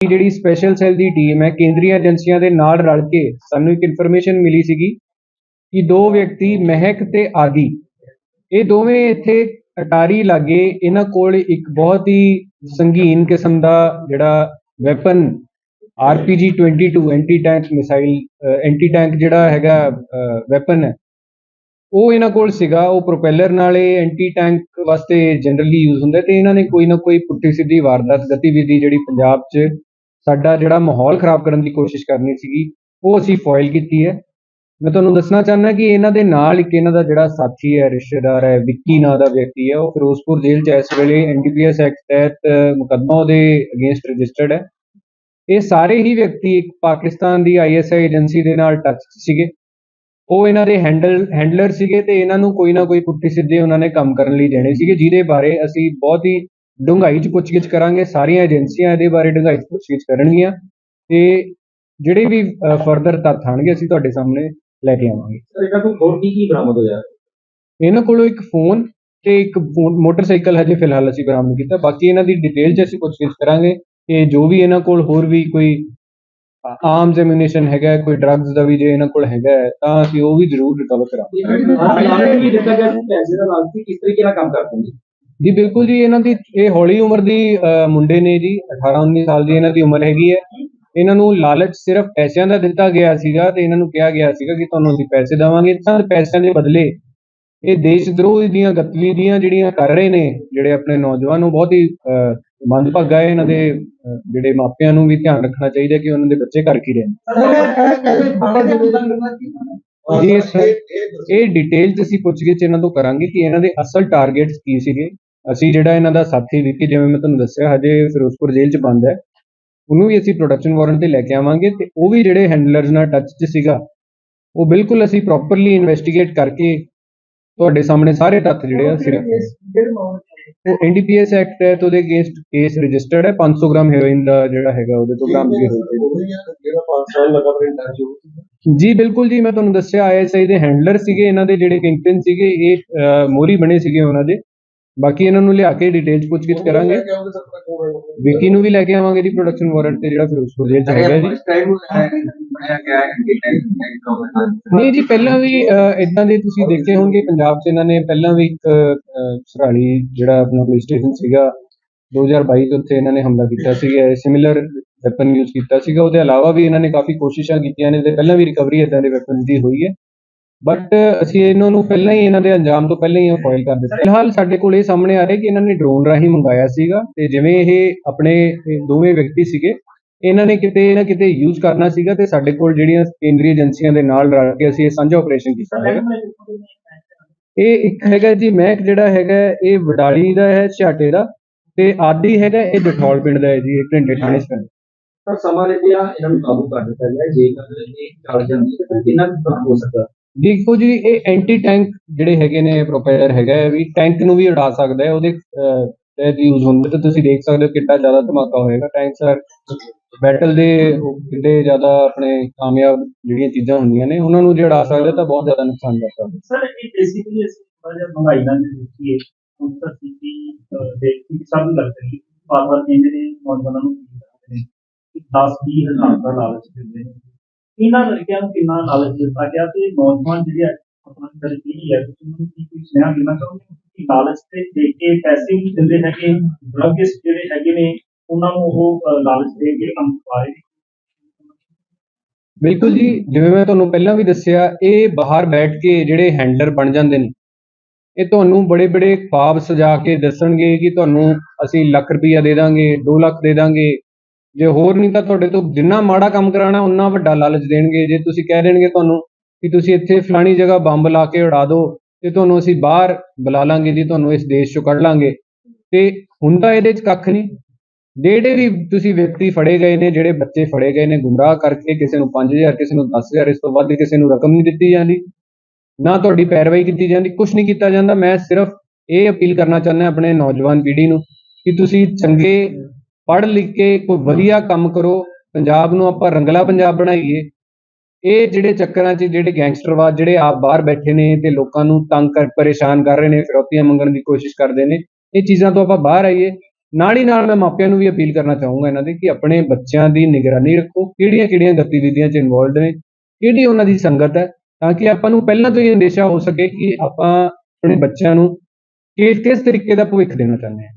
ਜਿਹੜੀ special cell ਦੀ team ਹੈ, ਕੇਂਦਰੀ ਏਜੰਸੀਆਂ ਦੇ ਨਾਲ ਰਲ ਕੇ ਸਾਨੂੰ ਇੱਕ ਇਨਫੋਰਮੇਸ਼ਨ ਮਿਲੀ ਸੀਗੀ ਕਿ ਦੋ ਵਿਅਕਤੀ ਮਹਿਕ ਤੇ ਆਦੀ। ਇਹ ਦੋਵੇਂ ਇੱਥੇ ਅਟਾਰੀ ਲਾਗੇ ਇਹਨਾਂ ਕੋਲ ਇੱਕ ਬਹੁਤ ਹੀ ਸੰਗੀਨ ਕਿਸਮ ਦਾ ਜਿਹੜਾ weapon RPG 22 anti tank missile anti tank ਜਿਹੜਾ ਹੈਗਾ ਵੈਪਨ ਹੈ, ਉਹ ਇਹਨਾਂ ਕੋਲ ਸੀਗਾ। ਉਹ ਪ੍ਰੋਪੈਲਰ ਨਾਲ ਇਹ ਐਂਟੀ ਟੈਂਕ ਵਾਸਤੇ ਜਨਰਲੀ ਯੂਜ਼ ਹੁੰਦਾ ਤੇ ਇਹਨਾਂ ਨੇ ਕੋਈ ਨਾ ਕੋਈ ਪੁੱਠੀ ਸਿੱਧੀ ਵਾਰਦਾਤ, ਗਤੀਵਿਧੀ ਜਿਹੜੀ ਪੰਜਾਬ 'ਚ ਸਾਡਾ ਜਿਹੜਾ ਮਾਹੌਲ ਖਰਾਬ ਕਰਨ ਦੀ ਕੋਸ਼ਿਸ਼ ਕਰਨੀ ਸੀਗੀ, ਉਹ ਅਸੀਂ ਫੋਇਲ ਕੀਤੀ ਹੈ। ਮੈਂ ਤੁਹਾਨੂੰ ਦੱਸਣਾ ਚਾਹੁੰਦਾ ਕਿ ਇਹਨਾਂ ਦੇ ਨਾਲ ਇੱਕ ਇਹਨਾਂ ਦਾ ਜਿਹੜਾ ਸਾਥੀ ਹੈ, ਰਿਸ਼ਤੇਦਾਰ ਹੈ, ਵਿੱਕੀ ਨਾਂ ਦਾ ਵਿਅਕਤੀ ਹੈ, ਉਹ ਫਿਰੋਜ਼ਪੁਰ ਜੇਲ੍ਹ 'ਚ ਇਸ ਵੇਲੇ ਐਨਡੀਪੀਐਸ ਐਕਟ ਤਹਿਤ ਮੁਕੱਦਮਾ ਉਹਦੇ ਅਗੇਂਸਟ ਰਜਿਸਟਰਡ ਹੈ। ਇਹ ਸਾਰੇ ਹੀ ਵਿਅਕਤੀ ਇੱਕ ਪਾਕਿਸਤਾਨ ਦੀ ਆਈਐਸਆਈ ਏਜੰਸੀ ਦੇ ਨਾਲ ਟੱਚ ਸੀਗੇ। ਉਹ ਇਹਨਾਂ ਦੇ ਹੈਂਡਲ ਹੈਂਡਲਰ ਸੀਗੇ ਤੇ ਇਹਨਾਂ ਨੂੰ ਕੋਈ ਨਾ ਕੋਈ ਪੁੱਠੀ ਸਿੱਧੇ ਉਹਨਾਂ ਨੇ ਕੰਮ ਕਰਨ ਲਈ ਦੇਣੇ ਸੀਗੇ, ਜਿਹਦੇ ਬਾਰੇ ਅਸੀਂ ਬਹੁਤ ਹੀ ਡੂੰਘਾਈ 'ਚ ਪੁੱਛਗਿੱਛ ਕਰਾਂਗੇ ਸਾਰੀਆਂ ਏਜੰਸੀਆਂ ਇਹਦੇ ਬਾਰੇ ਡੂੰਘਾਈ 'ਚ ਪੁੱਛਗਿੱਛ ਕਰਨਗੀਆਂ ਤੇ ਜਿਹੜੇ ਵੀ ਫਰਦਰ ਤੱਥ ਆਣਗੇ ਅਸੀਂ ਤੁਹਾਡੇ ਸਾਹਮਣੇ ਲੈ ਕੇ ਆਵਾਂਗੇ। ਸਰ ਇਹਨਾਂ ਤੋਂ ਹੋਰ ਕੀ ਕੀ ਬਰਾਮਦ ਹੋਇਆ? ਇਹਨਾਂ ਕੋਲੋਂ ਇੱਕ ਫੋਨ ਤੇ ਇੱਕ ਮੋਟਰਸਾਈਕਲ ਹਜੇ ਫਿਲਹਾਲ ਅਸੀਂ ਬਰਾਮਦ ਕੀਤਾ। ਬਾਕੀ ਇਹਨਾਂ ਦੀ ਡਿਟੇਲ 'ਚ ਅਸੀਂ ਪੁੱਛਗਿੱਛ ਕਰਾਂਗੇ ਕਿ ਜੋ ਵੀ ਇਹਨਾਂ ਕੋਲ ਹੋਰ ਵੀ ਕੋਈ ਆਰਮਸ ਐਮੂਨੇਸ਼ਨ ਹੈਗਾ ਕੋਈ ਡਰੱਗਸ ਦਾ ਵੀ ਜੇ ਇਹਨਾਂ ਕੋਲ ਹੈਗਾ ਤਾਂ ਅਸੀਂ ਉਹ ਵੀ ਜ਼ਰੂਰ ਰਿਕਵਰ ਕਰਾਂਗੇ। ਲਾਲਚ ਵੀ ਦਿੱਤਾ ਗਿਆ ਸੀ ਪੈਸੇ ਦਾ ਲਾਲਚ ਸੀ ਕਿਸ ਤਰੀਕੇ ਨਾਲ ਕੰਮ ਕਰਦੇ ਨੇ ਜੀ ਬਿਲਕੁਲ ਜੀ ਇਹਨਾਂ ਦੀ ਇਹ ਹੌਲੀ ਉਮਰ ਦੀ ਅਹ, ਮੁੰਡੇ ਨੇ ਜੀ 18 19 ਸਾਲ ਦੀ ਇਹਨਾਂ ਦੀ ਉਮਰ ਹੈਗੀ ਹੈ। ਇਹਨਾਂ ਨੂੰ ਲਾਲਚ ਸਿਰਫ ਪੈਸਿਆਂ ਦਾ ਦਿੱਤਾ ਗਿਆ ਸੀਗਾ ਤੇ ਇਹਨਾਂ ਨੂੰ ਕਿਹਾ ਗਿਆ ਸੀਗਾ ਕਿ ਤੁਹਾਨੂੰ ਅਸੀਂ ਪੈਸੇ ਦੇਵਾਂਗੇ। ਤਾਂ ਪੈਸਿਆਂ ਦੇ ਬਦਲੇ ਇਹ ਦੇਸ਼ ਦਰੋਹ ਦੀਆਂ ਗਤੀਵਿਧੀਆਂ ਜਿਹੜੀਆਂ ਕਰ ਰਹੇ ਨੇ ਜਿਹੜੇ ਆਪਣੇ ਨੌਜਵਾਨ ਨੂੰ ਬਹੁਤ ਹੀ ਅਹ, ਮੰਦਭਾਗਾ ਹੈ ਇਹਨਾਂ ਦੇ ਜਿਹੜੇ ਮਾਪਿਆਂ ਨੂੰ ਵੀ ਧਿਆਨ ਰੱਖਣਾ ਚਾਹੀਦਾ ਕਿ ਉਹਨਾਂ ਦੇ ਬੱਚੇ ਕਰ ਕੀ ਰਹੇ ਨੇ ਜੀ ਇਸ ਇਹ ਡਿਟੇਲ ਚ ਅਸੀਂ ਪੁੱਛਗਿੱਛ ਇਹਨਾਂ ਤੋਂ ਕਰਾਂਗੇ ਕਿ ਇਹਨਾਂ ਦੇ ਅਸਲ ਟਾਰਗੇਟਸ ਕੀ ਸੀਗੇ। ਅਸੀਂ ਜਿਹੜਾ ਇਹਨਾਂ ਦਾ ਸਾਥੀ ਵਿੱਕੀ ਜਿਵੇਂ ਮੈਂ ਤੁਹਾਨੂੰ ਦੱਸਿਆ ਹਜੇ ਫਿਰੋਜ਼ਪੁਰ ਜੇਲ੍ਹ ਚ ਬੰਦ ਹੈ। ਉਹਨੂੰ ਵੀ ਅਸੀਂ ਪ੍ਰੋਡਕਸ਼ਨ ਵਾਰੰਟ ਤੇ ਲੈ ਕੇ ਆਵਾਂਗੇ ਤੇ ਉਹ ਵੀ ਜਿਹੜੇ ਹੈਂਡਲਰਸ ਨਾਲ ਟੱਚ 'ਚ ਸੀਗਾ ਉਹ ਬਿਲਕੁਲ ਅਸੀਂ ਪ੍ਰੋਪਰਲੀ ਇਨਵੈਸਟੀਗੇਟ ਕਰਕੇ ਤੁਹਾਡੇ ਸਾਹਮਣੇ ਸਾਰੇ ਤੱਥ ਜਿਹੜੇ ਆ ਸਿਰ ਐਨਡੀਪੀਐਸ ਐਕਟ ਹੈ ਤੇ ਉਹਦੇ ਅਗੇਂਸਟ ਕੇਸ ਰਜਿਸਟਰਡ ਹੈ 500 ਗ੍ਰਾਮ ਹੈਰੋਇਨ ਦਾ ਜਿਹੜਾ ਹੈਗਾ ਉਹਦੇ ਤੋਂ ਬਰਾਮਦਗੀ ਹੋਈ ਜਿਹੜਾ 5 ਸਾਲ ਲਗਾਤਾਰ ਇੰਟਰਵਿਊ ਜੀ ਬਿਲਕੁਲ ਜੀ ਮੈਂ ਤੁਹਾਨੂੰ ਦੱਸਿਆ ਆਈਐਸਆਈ ਦੇ ਹੈਂਡਲਰ ਸੀਗੇ ਇਹਨਾਂ ਦੇ ਜਿਹੜੇ ਕਿੰਗਪਿਨ ਸੀਗੇ ਇਹ ਅਹ, ਮੋਹਰੀ ਬਣੇ ਸੀਗੇ ਉਹਨਾਂ ਦੇ। ਬਾਕੀ ਇਹਨਾਂ ਨੂੰ ਲਿਆ ਕੇ ਡਿਟੇਲ ਚ ਪੁੱਛਗਿੱਛ ਕਰਾਂਗੇ। ਵਿੱਕੀ ਨੂੰ ਵੀ ਲੈ ਕੇ ਆਵਾਂਗੇ ਜੀ ਪ੍ਰੋਡਕਸ਼ਨ ਵਾਰੰਟ ਤੇ ਜਿਹੜਾ ਫਿਰੋਜ਼ਪੁਰ ਜੇਲ੍ਹ ਚ ਹੈਗਾ ਜੀ। ਟਾਈਮ ਬਣਾਇਆ ਗਿਆ ਹੈ ਕਿ ਟਾਈਮ ਨਹੀਂ ਜੀ ਪਹਿਲਾਂ ਵੀ ਇਦਾਂ ਦੇ ਤੁਸੀਂ ਦੇਖੇ ਹੋਣਗੇ ਪੰਜਾਬ 'ਚ ਇਹਨਾਂ ਨੇ ਪਹਿਲਾਂ ਵੀ ਇੱਕ ਸਰਾਲੀ ਜਿਹੜਾ ਆਪਣਾ ਪੁਲਿਸ ਸਟੇਸ਼ਨ ਸੀਗਾ 2022 ਚ ਉੱਥੇ ਇਹਨਾਂ ਨੇ ਹਮਲਾ ਕੀਤਾ ਸੀਗਾ ਸਿਮਿਲਰ ਵੈਪਨ ਯੂਜ਼ ਕੀਤਾ ਸੀਗਾ। ਉਹਦੇ ਇਲਾਵਾ ਵੀ ਇਹਨਾਂ ਨੇ ਕਾਫੀ ਕੋਸ਼ਿਸ਼ਾਂ ਕੀਤੀਆਂ ਨੇ ਤੇ ਪਹਿਲਾਂ ਵੀ ਰਿਕਵਰੀ ਇਦਾਂ ਦੇ ਵੈਪਨਸ ਦੀ ਹੋਈ ਹੈ। ਬਟ ਅਸੀਂ ਇਹਨਾਂ ਨੂੰ ਪਹਿਲਾਂ ਹੀ ਇਹਨਾਂ ਦੇ ਅੰਜਾਮ ਤੋਂ ਪਹਿਲਾਂ ਹੀ ਫੋਇਲ ਕਰ ਦਿੱਤਾ। ਫਿਲਹਾਲ ਸਾਡੇ ਕੋਲ ਇਹ ਸਾਹਮਣੇ ਆ ਰਿਹਾ ਕਿ ਇਹਨਾਂ ਨੇ ਡਰੋਨ ਰਾਹੀਂ ਮੰਗਾਇਆ ਸੀਗਾ ਤੇ ਜਿਵੇਂ ਇਹ ਆਪਣੇ ਦੋਵੇਂ ਵਿਅਕਤੀ ਸੀਗੇ ਇਹਨਾਂ ਨੇ ਕਿਤੇ ਨਾ ਕਿਤੇ ਯੂਜ਼ ਕਰਨਾ ਸੀਗਾ ਤੇ ਸਾਡੇ ਕੋਲ ਜਿਹੜੀਆਂ ਕੇਂਦਰੀ ਏਜੰਸੀਆਂ ਦੇ ਨਾਲ ਰਲ ਕੇ ਅਸੀਂ ਇਹ ਸਾਂਝਾ ਆਪਰੇਸ਼ਨ ਕੀਤਾ ਹੈਗਾ। ਇਹ ਇੱਕ ਹੈਗਾ ਜੀ ਮਹਿਕ ਜਿਹੜਾ ਹੈਗਾ ਹੈ, ਇਹ ਵਡਾਲੀ ਦਾ ਹੈ ਛਾਟੇ ਦਾ ਤੇ ਆਦੀ ਹੈਗਾ ਇਹ ਜਠੌਲ ਪਿੰਡ ਦਾ ਹੈ ਜੀ ਇਹ ਘੰਟੇ ਥਾਣੇ। ਪਰ ਸਮਾਂ ਲੱਗਿਆ ਇਹਨਾਂ ਨੂੰ ਕਾਬੂ ਕਰ ਦਿੱਤਾ ਗਿਆ ਜੇਕਰ ਇਹ ਚੱਲ ਜਾਂਦੀ ਹੈ ਤਾਂ ਕਿੰਨਾ ਕੁ ਕੰਮ ਹੋ ਸਕਦਾ? ਦੇਖੋ ਜੀ, ਇਹ ਐਂਟੀ ਟੈਂਕ ਜਿਹੜੇ ਹੈਗੇ ਨੇ ਪ੍ਰੋਪੈਲਰ ਹੈਗਾ ਹੈ ਵੀ ਟੈਂਕ ਨੂੰ ਵੀ ਉਡਾ ਸਕਦਾ ਹੈ, ਉਹਦੇ ਤਹਿਤ ਯੂਜ਼ ਹੁੰਦਾ ਤਾਂ ਤੁਸੀਂ ਦੇਖ ਸਕਦੇ ਹੋ ਕਿੰਨਾ ਜ਼ਿਆਦਾ ਧਮਾਕਾ ਹੋਏਗਾ। ਟੈਂਕ ਸਰ ਬੈਟਲ ਦੇ, ਕਿੰਨੇ ਜ਼ਿਆਦਾ ਆਪਣੇ ਕਾਮਯਾਬ ਜਿਹੜੀਆਂ ਚੀਜ਼ਾਂ ਹੁੰਦੀਆਂ ਨੇ, ਉਹਨਾਂ ਨੂੰ ਜੇ ਉਡਾ ਸਕਦਾ ਤਾਂ ਬਹੁਤ ਜ਼ਿਆਦਾ ਨੁਕਸਾਨ ਕਰ ਸਕਦਾ। ਸਰ ਇਹ ਬੇਸਿਕਲੀ ਅਸੀਂ ਥੋੜਾ ਜਿਹਾ ਮਹਿੰਗਾਈ ਨਾਲ ਦੇਖੀਏ, ਹੁਣ ਤਾਂ ਸਿੱਧੀ ਦੇ ਸਭ ਨੂੰ ਲੱਗ ਰਹੀ ਬਾਰ ਬਾਰ ਕਹਿੰਦੇ ਨੇ ਨੌਜਵਾਨਾਂ ਨੂੰ 10 20 ਹਜ਼ਾਰ ਦਾ ਲਾਲਚ ਦਿੰਦੇ ਨੇ। ਇਹਨਾਂ ਲੜਕਿਆਂ ਨੂੰ ਕਿੰਨਾ ਲਾਲਚ ਦਿੱਤਾ ਗਿਆ ਤੇ ਨੌਜਵਾਨ ਜਿਹੜੇ ਆਪਣਾ ਤਰੀਕੀ ਹੈ, ਤੁਸੀਂ ਨੂੰ ਕੀ ਕੋਈ ਸੁਨੇਹਾ ਦੇਣਾ ਚਾਹੁੰਦੇ ਹੋ ਕਿ ਲਾਲਚ ਤੇ ਦੇ ਕੇ ਪੈਸੇ ਵੀ ਦਿੰਦੇ ਹੈਗੇ ਡਰੱਗਿਸ ਜਿਹੜੇ ਹੈਗੇ ਨੇ, ਉਹਨਾਂ ਨੂੰ ਉਹ ਲਾਲਚ ਦੇ ਕੇ ਕੰਮ ਕਰਵਾ ਰਹੇ ਬਿਲਕੁਲ ਜੀ, ਜਿਵੇਂ ਮੈਂ ਤੁਹਾਨੂੰ ਪਹਿਲਾਂ ਵੀ ਦੱਸਿਆ, ਇਹ ਬਾਹਰ ਬੈਠ ਕੇ ਜਿਹੜੇ ਹੈਂਡਲਰ ਬਣ ਜਾਂਦੇ ਨੇ, ਇਹ ਤੁਹਾਨੂੰ ਬੜੇ ਬੜੇ ਖੁਆਬ ਸਜਾ ਕੇ ਦੱਸਣਗੇ ਕਿ ਤੁਹਾਨੂੰ ਅਸੀਂ ਲੱਖ ਰੁਪਈਆ ਦੇ ਦਾਂਗੇ 2 ਲੱਖ ਦੇ ਦਾਂਗੇ ਜੇ ਹੋਰ ਨਹੀਂ ਤਾਂ ਤੁਹਾਡੇ ਤੋਂ ਜਿੰਨਾ ਮਾੜਾ ਕੰਮ ਕਰਾਣਾ ਉਨਾ ਵੱਡਾ ਲਾਲਚ ਦੇਣਗੇ। ਜੇ ਤੁਸੀਂ ਕਹਿ ਦੇਣਗੇ ਤੁਹਾਨੂੰ ਕਿ ਤੁਸੀਂ ਇੱਥੇ ਫਲਾਣੀ ਜਗ੍ਹਾ ਬੰਬ ਲਾ ਕੇ ਉਡਾ ਦਿਓ, ਤੇ ਤੁਹਾਨੂੰ ਅਸੀਂ ਬਾਹਰ ਬੁਲਾ ਲਾਂਗੇ ਜੀ, ਤੁਹਾਨੂੰ ਇਸ ਦੇਸ਼ ਚੋਂ ਕੱਢ ਲਾਂਗੇ। ਤੇ ਹੁੰਦਾ ਇਹਦੇ 'ਚ ਕੱਖ ਨਹੀਂ। ਜਿਹੜੇ ਵੀ ਤੁਸੀਂ ਵਿਅਕਤੀ ਫੜੇ ਗਏ ਨੇ, ਜਿਹੜੇ ਬੱਚੇ ਫੜੇ ਗਏ ਨੇ ਗੁੰਮਰਾਹ ਕਰਕੇ ਕਿਸੇ ਨੂੰ 5000 ਕਿਸੇ ਨੂੰ 10000 ਇਸ ਤੋਂ ਵੱਧ ਕਿਸੇ ਨੂੰ ਰਕਮ ਨਹੀਂ ਦਿੱਤੀ ਜਾਂਦੀ, ਨਾ ਤੁਹਾਡੀ ਪੈਰਵਾਈ ਕੀਤੀ ਜਾਂਦੀ ਕੁਝ ਨਹੀਂ ਕੀਤਾ ਜਾਂਦਾ। ਮੈਂ ਸਿਰਫ ਇਹ ਅਪੀਲ ਕਰਨਾ ਚਾਹੁੰਦਾ ਆਪਣੇ ਨੌਜਵਾਨ ਪੀੜ੍ਹੀ ਨੂੰ ਕਿ ਤੁਸੀਂ ਚੰਗੇ ਪੜ੍ਹ ਲਿਖ ਕੇ ਕੋਈ ਵਧੀਆ ਕੰਮ ਕਰੋ, ਪੰਜਾਬ ਨੂੰ ਆਪਾਂ ਰੰਗਲਾ ਪੰਜਾਬ ਬਣਾਈਏ, ਇਹ ਜਿਹੜੇ ਚੱਕਰਾਂ 'ਚ ਜਿਹੜੇ ਗੈਂਗਸਟਰਵਾਦ ਜਿਹੜੇ ਆਪ ਬਾਹਰ ਬੈਠੇ ਨੇ ਤੇ ਲੋਕਾਂ ਨੂੰ ਤੰਗ ਕਰ, ਪਰੇਸ਼ਾਨ ਕਰ ਰਹੇ ਨੇ, ਫਿਰੌਤੀਆਂ ਮੰਗਣ ਦੀ ਕੋਸ਼ਿਸ਼ ਕਰਦੇ ਨੇ, ਇਹ ਚੀਜ਼ਾਂ ਤੋਂ ਆਪਾਂ ਬਾਹਰ ਆਈਏ। ਨਾਲ ਹੀ ਨਾਲ ਮੈਂ ਮਾਪਿਆਂ ਨੂੰ ਵੀ ਅਪੀਲ ਕਰਨਾ ਚਾਹੂੰਗਾ ਇਹਨਾਂ ਦੇ ਕਿ ਆਪਣੇ ਬੱਚਿਆਂ ਦੀ ਨਿਗਰਾਨੀ ਰੱਖੋ, ਕਿਹੜੀਆਂ ਕਿਹੜੀਆਂ ਗਤੀਵਿਧੀਆਂ 'ਚ ਇਨਵੋਲਡ ਨੇ, ਕਿਹੜੀ ਉਹਨਾਂ ਦੀ ਸੰਗਤ ਹੈ, ਤਾਂ ਕਿ ਆਪਾਂ ਨੂੰ ਪਹਿਲਾਂ ਤੋਂ ਹੀ ਅੰਦੇਸ਼ਾ ਹੋ ਸਕੇ ਕਿ ਆਪਾਂ ਆਪਣੇ ਬੱਚਿਆਂ ਨੂੰ ਕਿਸ ਕਿਸ ਤਰੀਕੇ ਦਾ ਭਵਿੱਖ ਦੇਣਾ ਚਾਹੁੰਦੇ ਹਾਂ।